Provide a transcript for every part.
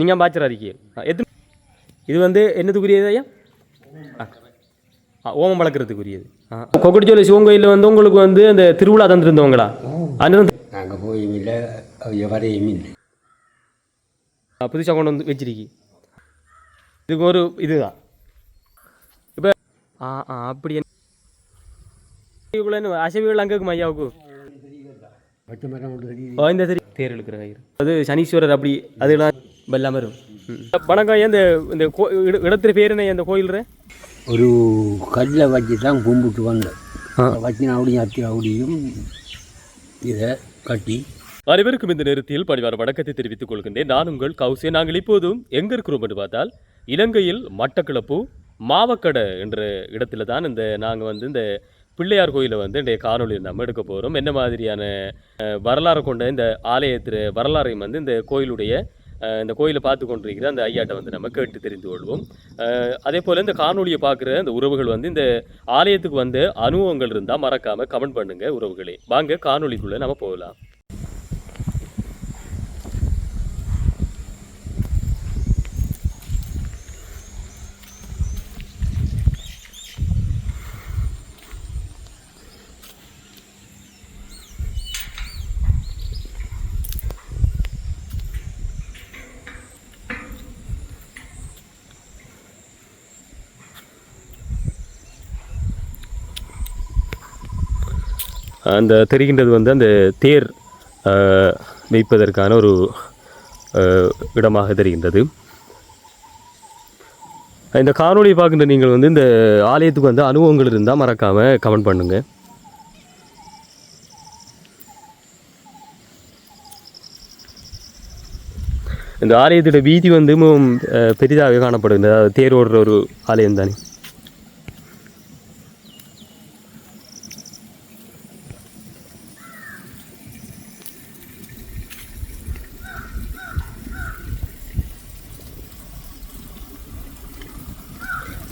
நீங்கள் பாய்ச்சர் அறிக்கை எத்தனை இது வந்து என்னதுக்குரியது ஐயா? ஓமம் வளர்க்குறதுக்குரியது. கொக்கடிச்சோலை சிவன் கோயிலில் வந்து உங்களுக்கு வந்து அந்த திருவிழா தந்துருந்தவங்களா? அது நாங்கள் போயும் இல்லை அவங்க வரையும் இல்லை. புதுசாக கொண்டு வந்து வச்சிருக்கி இதுக்கு ஒரு இதுதான். இப்போ ஆ ஆ அப்படி என்ன அசைவுகள் அங்கே இருக்குமா ஐயாவுக்கு? இந்த சரி தேர் இழுக்கிற கயிறு. அது சனீஸ்வரர் அப்படி அதெல்லாம் எல்லாம் வரும். வணக்கம் இந்த இந்த இடத்துல பேர் என்ன இந்த கோயில் ஒரு கல்லை வச்சு தான் கும்பிட்டு வந்தேன். வச்சு அப்படியும் அத்தி அப்படியும் இதை கட்டி. அனைவருக்கும் இந்த நேரத்தில் பணிவார வணக்கத்தை தெரிவித்துக் கொள்கின்றேன். நான் உங்கள் கௌசே. நாங்கள் இப்போதும் எங்க இருக்கிறோம் என்று பார்த்தால் இலங்கையில் மட்டக்களப்பு மாவக்கடை என்ற இடத்துல தான் இந்த நாங்கள் வந்து இந்த பிள்ளையார் கோயிலை வந்து இன்றைய காணொலியில் நம்ம எடுக்க போகிறோம் என்ன மாதிரியான வரலாறு கொண்ட இந்த ஆலயத்தில் வரலாறையும் வந்து இந்த கோயிலுடைய இந்த கோயிலை பார்த்து கொண்டிருக்கிற அந்த ஐயாட்டை வந்து நம்ம கேட்டு தெரிந்து கொள்வோம். அதே போல் இந்த காணொலியை பார்க்குற அந்த உறவுகள் வந்து இந்த ஆலயத்துக்கு வந்து அனுபவங்கள் இருந்தால் மறக்காமல் கமெண்ட் பண்ணுங்க உறவுகளே. வாங்க காணொலிக்குள்ளே நம்ம போகலாம். அந்த தெரிகின்றது வந்து அந்த தேர் வைப்பதற்கான ஒரு இடமாக தெரிகின்றது. இந்த காணொலி பார்க்கின்ற நீங்கள் வந்து இந்த ஆலயத்துக்கு வந்து அனுபவங்கள் இருந்தால் மறக்காமல் கமெண்ட் பண்ணுங்கள் இந்த ஆலயத்தோட வீதி வந்து மிகவும் பெரிதாகவே காணப்படுகிறது அதாவது தேர் ஓடுற ஒரு ஆலயம் தானே.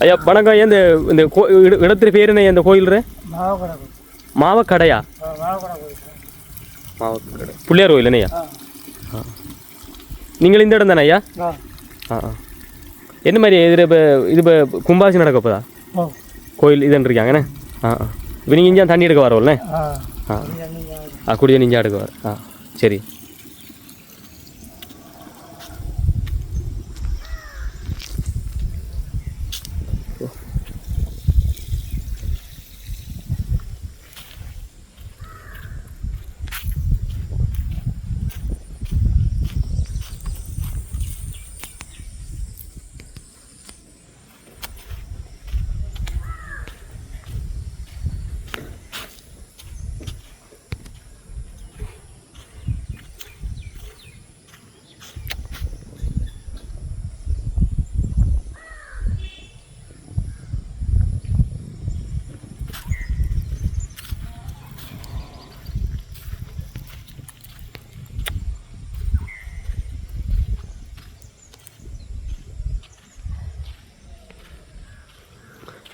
ஐயா வணக்கம். ஐயா இந்த இந்த கோ இட- இடத்துல பேர் என்ன இந்த கோயில் மாவக்கடை மாவக்கடையா? மாவக்கடை. பிள்ளையார் கோயில் என்னய்யா ஆ. நீங்கள் இந்த இடம் தானே ஐயா? ஆ. என்ன மாதிரி இதில் இப்போ இது இப்போ கும்பாசி நடக்க போதா? கோயில் இதுன்னு இருக்காங்கண்ணே ஆ ஆ. இப்போ நீங்கள் இங்கே தண்ணி எடுக்க வரோம்ல ஆ. ஆ. ஆ குடிய நீங்கள் எடுக்க வர. ஆ சரி.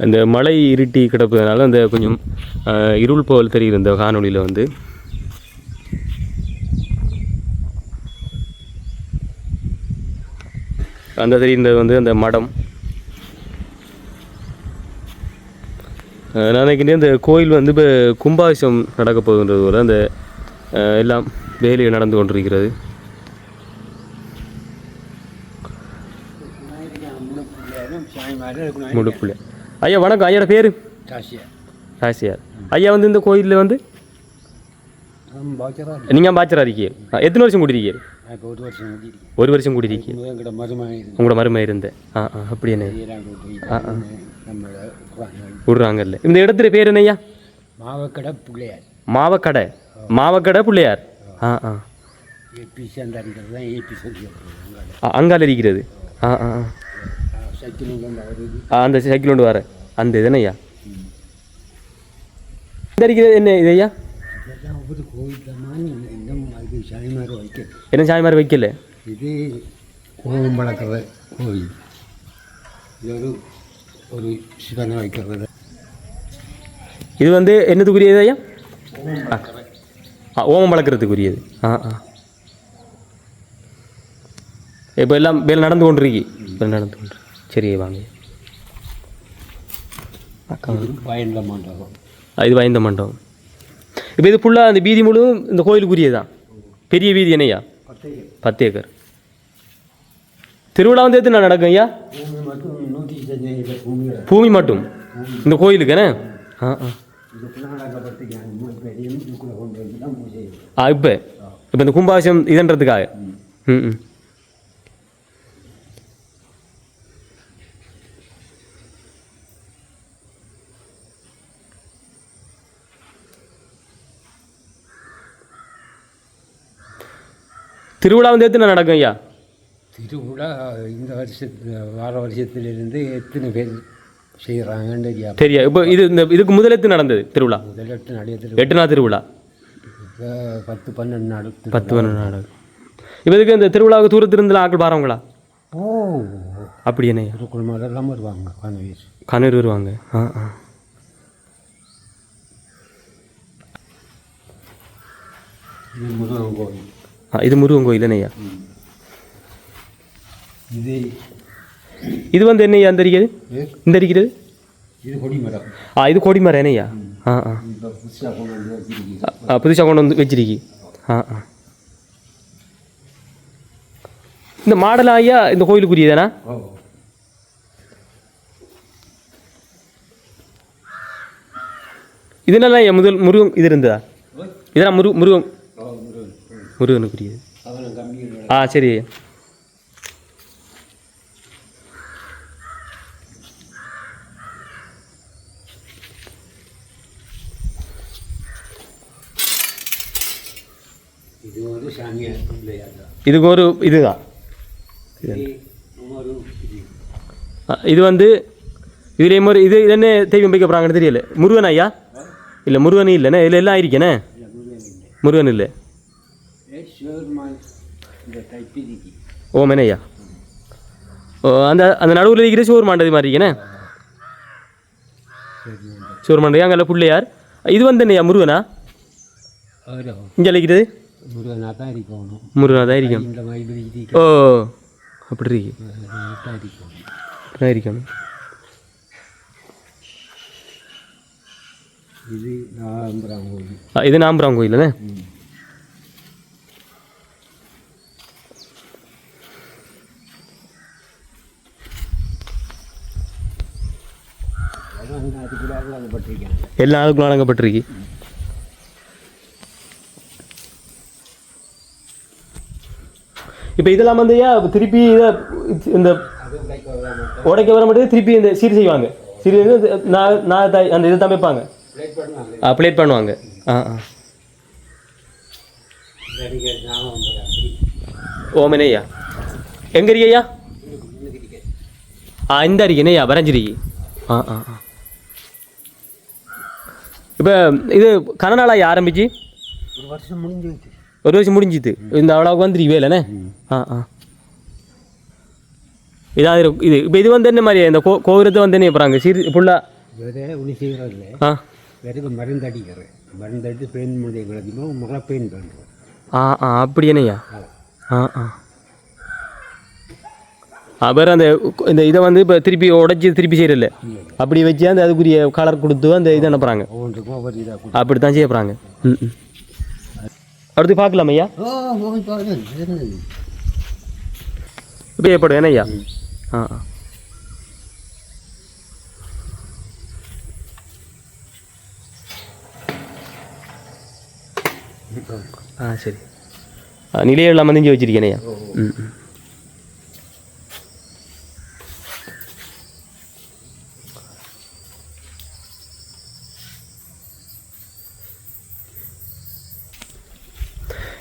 அந்த மலை இருட்டி கிடப்பதனால அந்த கொஞ்சம் இருள் போல் தெரியுது இந்த காணொளியில் வந்து. அந்த தெரியுறது வந்து அந்த மடம். நினைக்கிறேன் இந்த கோயில் வந்து இப்போ கும்பாபிஷம் நடக்க போகுன்றது போல அந்த எல்லாம் வேலை நடந்து கொண்டிருக்கிறது. முடுப்புல ஐயா வணக்கம். ஐயாட பேர்? காசியா ராசியார். ஐயா வந்து இந்த கோயிலில் வந்து? நீங்கள் பாய்ச்சரா இருக்கீங்க. எத்தனை வருஷம் இப்போ ஒரு வருஷம் கூட்டிருக்கீங்க உங்களோட மருமை இருந்தேன் ஆ ஆ அப்படி என்ன. விடுறாங்கல்ல. இந்த இடத்துல பேர் என்ன ஐயா? மாவக்கடை பிள்ளையார். மாவக்கடை. மாவக்கடை பிள்ளையார். ஆ ஆ. ஏபி சேர்ந்தாருங்கிறது தான் ஏபி அங்கால இருக்கிறது. ஆ ஆ. அந்த சைக்கிள் கொண்டு வர அந்த இது ஐயா இந்த இருக்கிறது என்ன இது ஐயா? என்ன சாமி மாதிரி வைக்கல? இது கோபம் வளர்க்குற கோயில் இது ஒரு ஒரு சிவனை வைக்கிறது? இது வந்து என்னதுக்குரியது ஐயா? ஆ. ஓமம் வளர்க்குறதுக்குரியது ஆ ஆ. இப்போ எல்லாம் வேலை நடந்து கொண்டிருக்கி. நடந்து கொண்டு சரி வாங்க. மாட்டோம் ஆ, இது வாய்ந்த மண்டபம். இப்போ இது ஃபுல்லாக அந்த வீதி முழுவதும் இந்த கோயிலுக்குரியதான் பெரிய வீதி என்னையா? பத்து ஏக்கர். திருவிழா வந்து எத்தனை நடக்கும் ஐயா? பூமி மட்டும் இந்த கோயிலுக்கு என்ன? ஆ தான். ஆ இப்போ? இப்போ இந்த கும்பாபிஷம் இதுன்றதுக்காக? ம் ம். திருவிழா வந்து எத்தனை நடக்கும் ஐயா? திருவிழா இந்த வருஷத்து வார வருஷத்திலிருந்து எத்தனை பேர் செய்கிறாங்கன்னு தெரியாது. தெரியா. இப்போ இது இந்த இதுக்கு முதல் எத்தனை நடந்தது திருவிழா? முதல்ல எட்டு திருவிழா. எட்டு நாள் திருவிழா. இப்போ பத்து பன்னெண்டு நாள் திருவிழா. பத்து பன்னெண்டு நாள். இப்போ இதுக்கு இந்த திருவிழாவுக்கு தூரத்திலிருந்து ஆட்கள் பாருங்களா ஓ. அப்படி என்ன குடும்பம் எல்லாம் வருவாங்க கனவீஸ் கண்ணூர் வருவாங்க. ஆ ஆ. முருகன் கோவில். இது முருகன் கோயில் என்னய்யா இது இது வந்து இருக்கிறது ஏ, இந்த இருக்கிறது இது? கொடிமரம். ஆ இது கொடிமரம் என்னய்யா ஆ ஆ. புதுசாக கொண்டு வந்து வச்சிருக்கி. ஆ ஆ. இந்த மாடலா ஐயா இந்த கோயிலுக்குரியதானா இதனால ஐயா முதல் முருகன் இது இருந்ததா? இதெல்லாம் முரு முருகன் முருகன் முருகனுக்குரியது. ஆ சரி. இதுக்கு ஒரு இதுதான். இது வந்து இதுலேயும் ஒரு இது என்ன தெய்வம் வைக்க போகிறாங்கன்னு தெரியல. முருகன் ஐயா? இல்லை முருகன் இல்லைண்ணே? இதில் எல்லாம் இல்லை. முருகன் இல்லை. ஓமேனே ஐயா ஓ அந்த அந்த நடுவில் இருக்கிற சோறு மாண்டது மாதிரி இருக்கேனே? சோறு மாண்டது. அங்கே பிள்ளையார் இது வந்து என்னையா முருகனா? இங்கே இருக்கிறது முருகனாக தான் இருக்கணும். முருகனா தான் மாதிரி ஓ அப்படி இருக்கு. இருக்கணும் இருக்கணும். இது நாம்பரம் கோவில் ஆ, இது நாம்பரம் கோயிலண்ணே எல்லா ஆளுக்கும் வழங்கப்பட்டிருக்கு. இப்போ இதெல்லாம் வந்து ஐயா திருப்பி இதை இந்த உடைக்க வர மாட்டேங்குது திருப்பி இந்த சீர் செய்வாங்க. சீர் நான் நான் அந்த இதை தான் வைப்பாங்க. பிளேட் பண்ணுவாங்க ப்ளேட் பண்ணுவாங்க. ஆ ஆ. ஓமனையா? எங்கே இருக்கையா ஆ இந்த இருக்கேனே ஐயா வரைஞ்சிருக்கு ஆ ஆ ஆ. இப்போ இது கனநாளாக ஆரம்பிச்சு? ஒரு வருஷம் முடிஞ்சு ஒரு வருஷம் முடிஞ்சிது. இந்த அவ்வளோவுக்கு வந்துருக்கவே இல்லைண்ணே ஆ ஆ. இதாக இருக்கு இது இப்போ இது வந்து என்ன மாதிரி இந்த கோ கோபுரத்தை வந்து என்ன போகிறாங்க சீர் ஃபுல்லாக வேற ஒன்று செய்கிறதில்ல ஆ. வேற மருந்து அடிக்கிறேன் மருந்து அடித்து பெயின் முடிஞ்ச கிடக்கணும் மழை பெயின் பண்ணுறோம் ஆ ஆ அப்படி என்னய்யா ஆ ஆ. அப்புறம் அந்த இந்த இதை வந்து இப்போ திருப்பி உடைச்சி திருப்பி செய்யறதில்ல. அப்படி வச்சு அந்த அதுக்குரிய கலர் கொடுத்து அந்த இதை அனுப்புகிறாங்க அப்படி தான் செய்ய போகிறாங்க ம் அடுத்து பார்க்கலாம் ஐயா? இப்போ ஏற்படும் என்ன ஐயா? ஆ ஆ. சரி. இல்லாமல் நெஞ்சு வச்சிருக்கேனையா ம் ம்.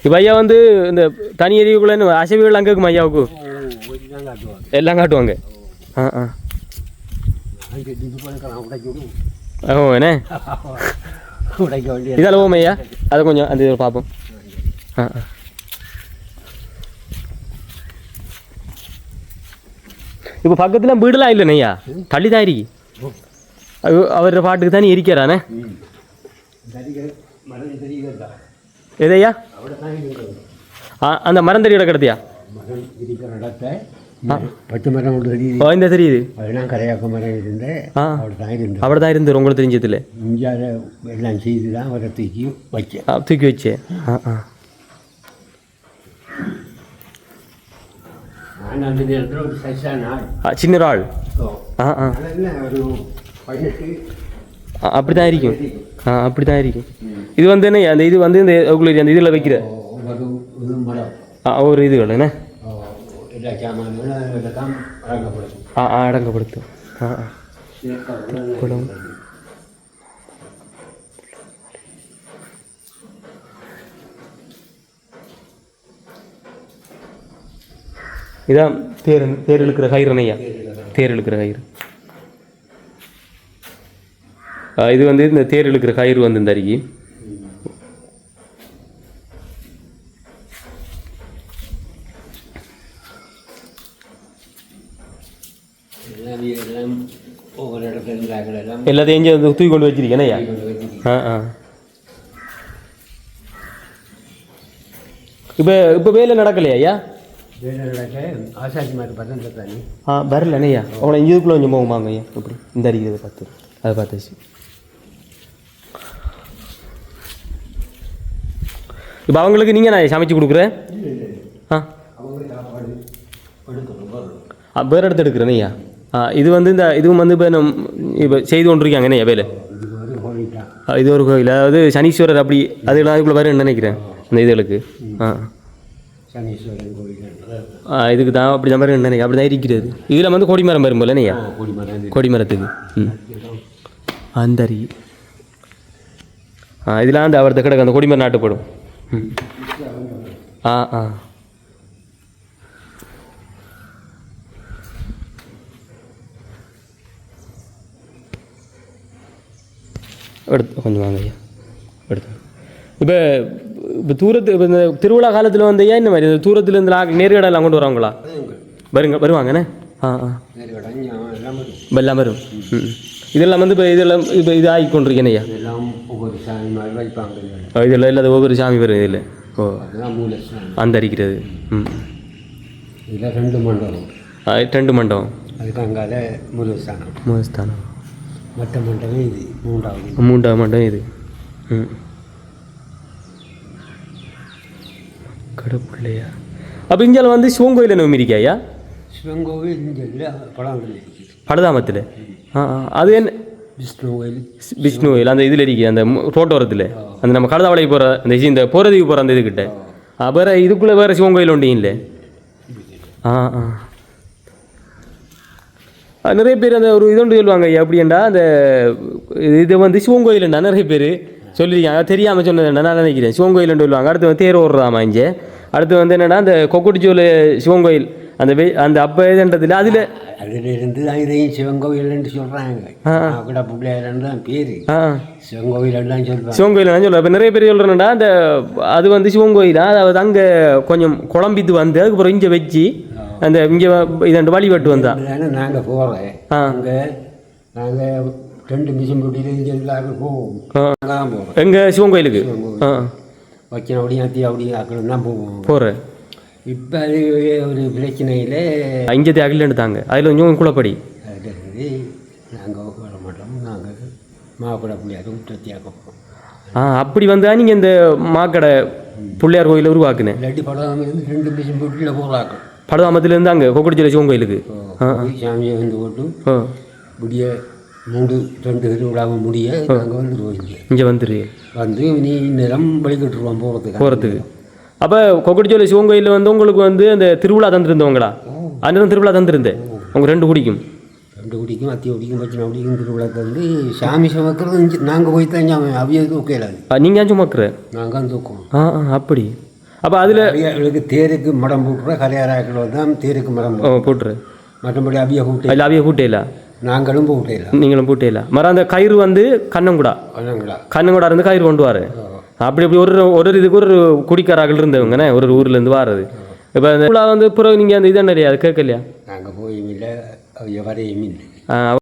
இப்போ ஐயா வந்து இந்த தனி எரிவுக்குள்ள அசைவுகள் அங்கே இருக்குமா ஐயாவுக்கு? எல்லாம் காட்டுவாங்க. ஆ ஆ. ஓ என்ன? இதால் ஓம் ஐயா? அதை கொஞ்சம் அந்த இதை பார்ப்போம் ஆ ஆ. இப்போ பக்கத்தில் வீடெல்லாம் இல்லைண்ணே ஐயா? தள்ளி தான் இருக்கு. அவ- அவர் பாட்டுக்கு தானே இருக்கிறானே எதையா அந்த மரம் தெரியுற கிடத்தியா? மரம் இருக்கிற இடத்தை பத்து மரம் ஒன்று தெரியுது. இந்த தெரியுது. அதெல்லாம் கரையாக்க மரம் இருந்து அவர் தான் இருந்து அவர் தான் இருந்து உங்களுக்கு தெரிஞ்சதில்ல இந்தியாவில் எல்லாம் செய்து தான் அவரை தூக்கி வச்சேன் தூக்கி வச்சேன் சின்ன ஆள். அப்படிதான் இருக்கும். ஆ அப்படிதான் இருக்கும் இது வந்து என்ன அந்த இது வந்து இந்த உங்களுக்கு அந்த இதில் வைக்கிற? ஆ, ஒரு இதுகள் என்ன? தான் ஆ ஆ அடங்கப்படுத்தும். ஆ ஆ. குளம். இதான் தேர் தேர் இழுக்கிற கயிறு ஐயா தேர் இழுக்கிற கயிறு ஆ, இது வந்து இந்த தேர் இழுக்கிற கயிறு வந்து இந்த அருகி. எல்லாத்தையும் வந்து தூக்கி கொண்டு வச்சிருக்கேன் ஐயா? ஆ ஆ. இப்போ இப்போ வேலை நடக்கலையா ஐயா? ஆ வரல ஐயா. அவனை இதுக்குள்ளே கொஞ்சம் போகுமாங்க ஐயா? இப்படி இந்த அடிக்கிறத பார்த்து அதை பார்த்தாச்சு இப்போ அவங்களுக்கு நீங்கள் நான் சமைச்சு கொடுக்குறேன்? ஆ. ஆ, வேறு இடத்து எடுக்கிறேன் ஐயா ஆ இது வந்து இந்த இதுவும் வந்து இப்போ நம் இப்போ செய்து கொண்டிருக்காங்க ஐயா வேலை? இது ஒரு கோயில் அதாவது சனீஸ்வரர் அப்படி அதெல்லாம் அதுக்குள்ளே வரும்னு நினைக்கிறேன் இந்த இதுகளுக்கு. ஆ. சனீஸ்வரன் கோயில் இதுக்கு தான் அப்படி தான் மாதிரி நினைக்கிறேன். அப்படி தான் இருக்கிறது. இதில் வந்து கொடிமரம் வரும் போல மரம் கொடிமரத்துக்கு. ம். அந்த அருகி ஆ இதெல்லாம் அந்த அவரது கிடக்கு அந்த கொடிமரம் நாட்டுப்படும். ஆ ஆ எடுத்து கொஞ்சம் வாங்க ஐயா எடுத்து இப்போ இப்போ தூரத்து இப்போ இந்த திருவிழா காலத்தில் வந்து ஐயா இந்த மாதிரி இந்த தூரத்தில் இருந்து நேர்கடலாம் கொண்டு வராங்களா வருங்க வருவாங்கண்ணே ஆ ஆ நேர்கடன் எல்லாம் வரும் இப்போ எல்லாம் வரும். இதெல்லாம் வந்து இப்போ இதெல்லாம் இப்போ இது ஆகி கொண்டிருக்கேன் ஐயா ஒவ்வொரு சாமி மாதிரி வைப்பாங்க ஆ, இதெல்லாம் இல்லாத ஒவ்வொரு சாமி வரும் இதில். ஓ அந்த அரிக்கிறது ம். இதில் ரெண்டு மண்டபம். ரெண்டு மண்டபம். அதுக்கு அங்கால மூலஸ்தானம் மூலஸ்தானம் மற்ற மண்டபம் இது மூன்றாவது மூன்றாவது மண்டபம் இது. ம். கடப்புள்ளையா அப்போ இங்கே வந்து சிவன் கோயில் என்ன இருக்கா ஐயா? சிவன் கோவில் இங்கே ஆ ஆ. அது என்ன விஷ்ணு கோயில் கோயில் அந்த இதில் இருக்கு அந்த ரோட்டோரத்தில் அந்த நம்ம கடதாவளை போகிற அந்த இந்த போகிறதுக்கு போகிற அந்த இதுக்கிட்ட வேற இதுக்குள்ளே வேறு சிவன் கோயில் ஒன்றும் இல்லை. ஆ ஆ. நிறைய பேர் அந்த ஒரு இது ஒன்று சொல்லுவாங்க ஐயா அப்படின்டா அந்த இது வந்து சிவன் கோயிலுண்டா? நிறைய பேர் சொல்லியிருக்காங்க. தெரியாமல் சொன்னதுண்டா நான் நினைக்கிறேன். சிவன் கோயிலுன்னு சொல்லுவாங்க. அடுத்து வந்து தேர் ஓடுறாமா இங்கே. அடுத்து வந்து என்னன்னா அந்த கொக்குட்டிச்சோல் சிவன் கோயில். அந்த அந்த அப்போ இதுன்றதில்ல அதில் அதில் இருந்து தான் இதையும் சிவன் கோயில்னு சொல்கிறாங்க. கூட பிள்ளையாரன்னு தான் பேர். சிவன் கோயிலெல்லாம் சொல்லுவாங்க சிவன் கோயில் நான் சொல்கிறேன் இப்போ நிறைய பேர் சொல்கிறேன்டா அந்த அது வந்து சிவன் கோயிலா அதாவது அங்கே கொஞ்சம் குழம்பித்து வந்து அதுக்கப்புறம் இங்கே வச்சு அந்த இங்கே இதண்டு வழிபட்டு வந்தான் தானே நாங்கள் போகிறேன். அங்கே நாங்கள் ரெண்டு மிஷின் போட்டியில் இங்கே எல்லாரும் போவோம் எங்கள் சிவன் கோயிலுக்கு ஆ. வக்கின அப்படியும் அத்தி அப்படி ஆக்கணும் தான் போவோம். போகிறேன் இப்போ அது ஒரு பிரச்சனையில் இங்கே அகிலன்னு தாங்க அதில் கொஞ்சம் குளப்படி நாங்கள் வர மாட்டோம். நாங்கள் மாப்பிள்ளை பிள்ளையாரும் விட்டுத்தியாக போகிறோம் ஆ அப்படி வந்தால் நீங்கள் இந்த மாக்கடை பிள்ளையார் கோயிலை உருவாக்குனேன் இல்லாட்டி படம் இருந்து ரெண்டு மிஷின் போட்டியில் போகிறாங்க படவாமத்துலேருந்து அங்கே கொக்குடிச்சல சிவன் கோயிலுக்கு. சாமியை வந்து போட்டு முடிய மூன்று ரெண்டு திருவிழாவும் முடிய நாங்கள் வந்துடுவோம் இங்கே இங்கே. வந்துரு. வந்து நீ நிறம் வழிகட்டுருவோம் போகிறதுக்கு போகிறதுக்கு அப்போ கொக்குடிச்சோலை சிவன் கோயிலில் வந்து உங்களுக்கு வந்து அந்த திருவிழா தந்திருந்தவங்களா? அன்றைதான் திருவிழா தந்திருந்தேன் உங்கள் ரெண்டு குடிக்கும். ரெண்டு குடிக்கும் அத்தி குடிக்கும் பச்சனை குடிக்கும் திருவிழா வந்து சாமி சுமக்கிறது நாங்கள் போய் தான் அவிய தூக்கலாது நீங்கள் சுமக்கிற? நாங்கள் தூக்குவோம். ஆ அப்படி. அப்போ அதில் அவியர்களுக்கு தேருக்கு மடம் போட்டுற கரையாராக்கள் தான் தேருக்கு மடம். போட்டுரு மற்றபடி அவிய கூட்டை அதில் அவைய பூட்டையில நாங்களும் போட்டேலாம் நீங்களும் பூட்டையில மரம் அந்த கயிறு வந்து கண்ணங்குடா. அதாங்களா கண்ணங்குடா இருந்து கயிறு கொண்டு வாரு. அப்படி அப்படி ஒரு ஒரு இதுக்கு ஒரு குடிக்காராக்கள் இருந்தவங்கண்ணே ஒரு ஊர்லேருந்து வாரது. இப்போ அந்த வந்து பிறகு நீங்கள் அந்த இதை நிறையா அது கேட்கலையா? நாங்கள் போயும் இல்லை வரையும் இல்லை.